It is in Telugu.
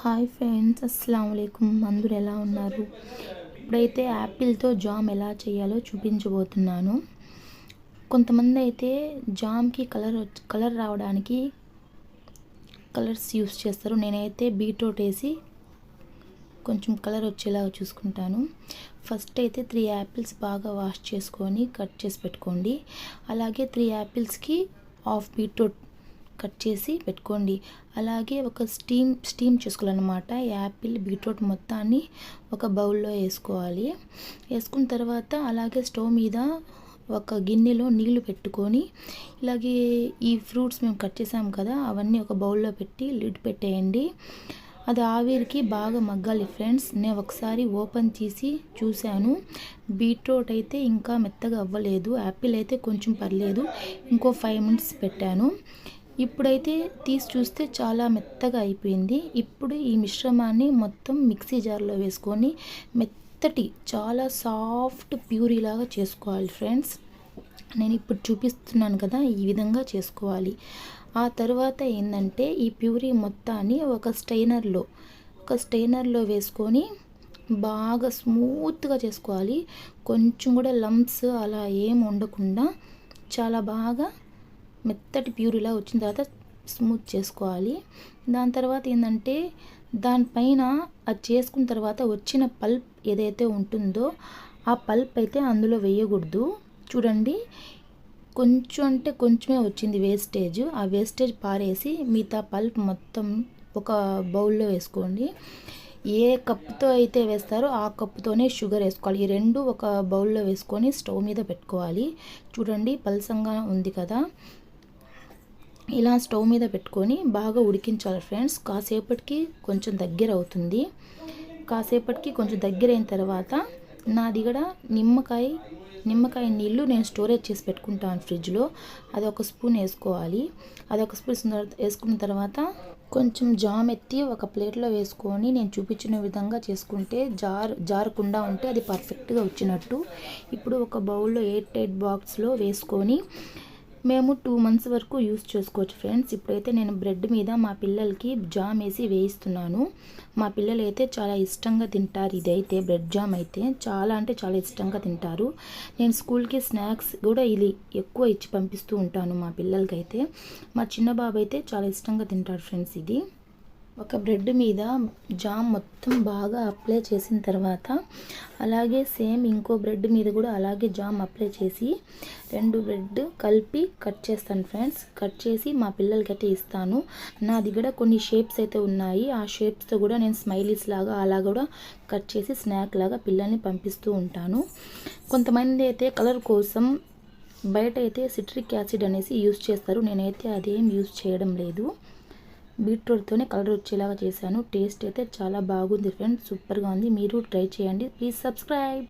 హాయ్ ఫ్రెండ్స్ అస్సలం అయికుం అందరు ఎలా ఉన్నారు? ఇప్పుడైతే యాపిల్తో జామ్ ఎలా చేయాలో చూపించబోతున్నాను. కొంతమంది అయితే జామ్కి కలర్ కలర్ రావడానికి కలర్స్ యూస్ చేస్తారు. నేనైతే బీట్రూట్ వేసి కొంచెం కలర్ వచ్చేలాగా చూసుకుంటాను. ఫస్ట్ అయితే త్రీ యాపిల్స్ బాగా వాష్ చేసుకొని కట్ చేసి పెట్టుకోండి. అలాగే త్రీ యాపిల్స్కి హాఫ్ బీట్రూట్ కట్ చేసి పెట్టుకోండి. అలాగే ఒక స్టీమ్ స్టీమ్ చేసుకోవాలన్నమాట. యాపిల్ బీట్రూట్ మొత్తాన్ని ఒక బౌల్లో వేసుకోవాలి. వేసుకున్న తర్వాత అలాగే స్టవ్ మీద ఒక గిన్నెలో నీళ్ళు పెట్టుకొని ఇలాగే ఈ ఫ్రూట్స్ మేము కట్ చేసాం కదా అవన్నీ ఒక బౌల్లో పెట్టి లిడ్ పెట్టేయండి. అది ఆవిరికి బాగా మగ్గాలి ఫ్రెండ్స్. నేను ఒకసారి ఓపెన్ చేసి చూశాను. బీట్రూట్ అయితే ఇంకా మెత్తగా అవ్వలేదు. యాపిల్ అయితే కొంచెం పర్లేదు. ఇంకో ఫైవ్ మినిట్స్ పెట్టాను. ఇప్పుడైతే తీసి చూస్తే చాలా మెత్తగా అయిపోయింది. ఇప్పుడు ఈ మిశ్రమాన్ని మొత్తం మిక్సీ జార్లో వేసుకొని మెత్తటి చాలా సాఫ్ట్ ప్యూరీలాగా చేసుకోవాలి ఫ్రెండ్స్. నేను ఇప్పుడు చూపిస్తున్నాను కదా ఈ విధంగా చేసుకోవాలి. ఆ తర్వాత ఏంటంటే ఈ ప్యూరీ మొత్తాన్ని ఒక స్టైనర్లో ఒక స్టైనర్లో వేసుకొని బాగా స్మూత్గా చేసుకోవాలి. కొంచెం కూడా లంప్స్ అలా ఏం ఉండకుండా చాలా బాగా మెత్తటి ప్యూరిలా వచ్చిన తర్వాత స్మూత్ చేసుకోవాలి. దాని తర్వాత ఏంటంటే దానిపైన అది చేసుకున్న తర్వాత వచ్చిన పల్ప్ ఏదైతే ఉంటుందో ఆ పల్ప్ అయితే అందులో వేయకూడదు. చూడండి కొంచెం అంటే కొంచెమే వచ్చింది వేస్టేజ్. ఆ వేస్టేజ్ పారేసి మిగతా పల్ప్ మొత్తం ఒక బౌల్లో వేసుకోండి. ఏ కప్పుతో అయితే వేస్తారో ఆ కప్పుతోనే షుగర్ వేసుకోవాలి. ఈ రెండు ఒక బౌల్లో వేసుకొని స్టవ్ మీద పెట్టుకోవాలి. చూడండి పలసంగా ఉంది కదా. ఇలా స్టవ్ మీద పెట్టుకొని బాగా ఉడికించాలి ఫ్రెండ్స్. కాసేపటికి కొంచెం దగ్గర అవుతుంది. కాసేపటికి కొంచెం దగ్గర అయిన తర్వాత నా కూడా నిమ్మకాయ నిమ్మకాయ నీళ్ళు నేను స్టోరేజ్ చేసి పెట్టుకుంటాను ఫ్రిడ్జ్లో. అది ఒక స్పూన్ వేసుకోవాలి. అది ఒక స్పూన్ వేసుకున్న తర్వాత కొంచెం జామ్ ఎత్తి ఒక ప్లేట్లో వేసుకొని నేను చూపించిన విధంగా చేసుకుంటే జార్ జారకుండా ఉంటే అది పర్ఫెక్ట్గా వచ్చినట్టు. ఇప్పుడు ఒక బౌల్లో ఎయిట్ ఎయిట్ బాక్స్లో వేసుకొని మేము టూ మంత్స్ వరకు యూస్ చేసుకోవచ్చు ఫ్రెండ్స్ ఇప్పుడైతే నేను బ్రెడ్ మీద మా పిల్లలకి జామ్ వేసి వేయిస్తున్నాను. మా పిల్లలు అయితే చాలా ఇష్టంగా తింటారు. ఇదైతే బ్రెడ్ జామ్ అయితే చాలా అంటే చాలా ఇష్టంగా తింటారు. నేను స్కూల్కి స్నాక్స్ కూడా ఇది ఎక్కువ ఇచ్చి పంపిస్తూ ఉంటాను మా పిల్లలకైతే. మా చిన్న బాబు అయితే చాలా ఇష్టంగా తింటాడు ఫ్రెండ్స్ ఇది. ఒక బ్రెడ్ మీద జామ్ మొత్తం బాగా అప్లై చేసిన తర్వాత అలాగే సేమ్ ఇంకో బ్రెడ్ మీద కూడా అలాగే జామ్ అప్లై చేసి రెండు బ్రెడ్ కలిపి కట్ చేస్తాను ఫ్రెండ్స్. కట్ చేసి మా పిల్లలకి అయితే ఇస్తాను. నాది కూడా కొన్ని షేప్స్ అయితే ఉన్నాయి. ఆ షేప్స్తో కూడా నేను స్మైలీస్ లాగా అలా కూడా కట్ చేసి స్నాక్ లాగా పిల్లల్ని పంపిస్తూ ఉంటాను. కొంతమంది అయితే కలర్ కోసం బయట అయితే సిట్రిక్ యాసిడ్ అనేసి యూస్ చేస్తారు. నేనైతే అదేం యూస్ చేయడం లేదు. బీట్రూట్తోనే కలర్ వచ్చేలాగా చేశాను. టేస్ట్ అయితే చాలా బాగుంది ఫ్రెండ్స్. సూపర్గా ఉంది. మీరు ట్రై చేయండి. Please subscribe.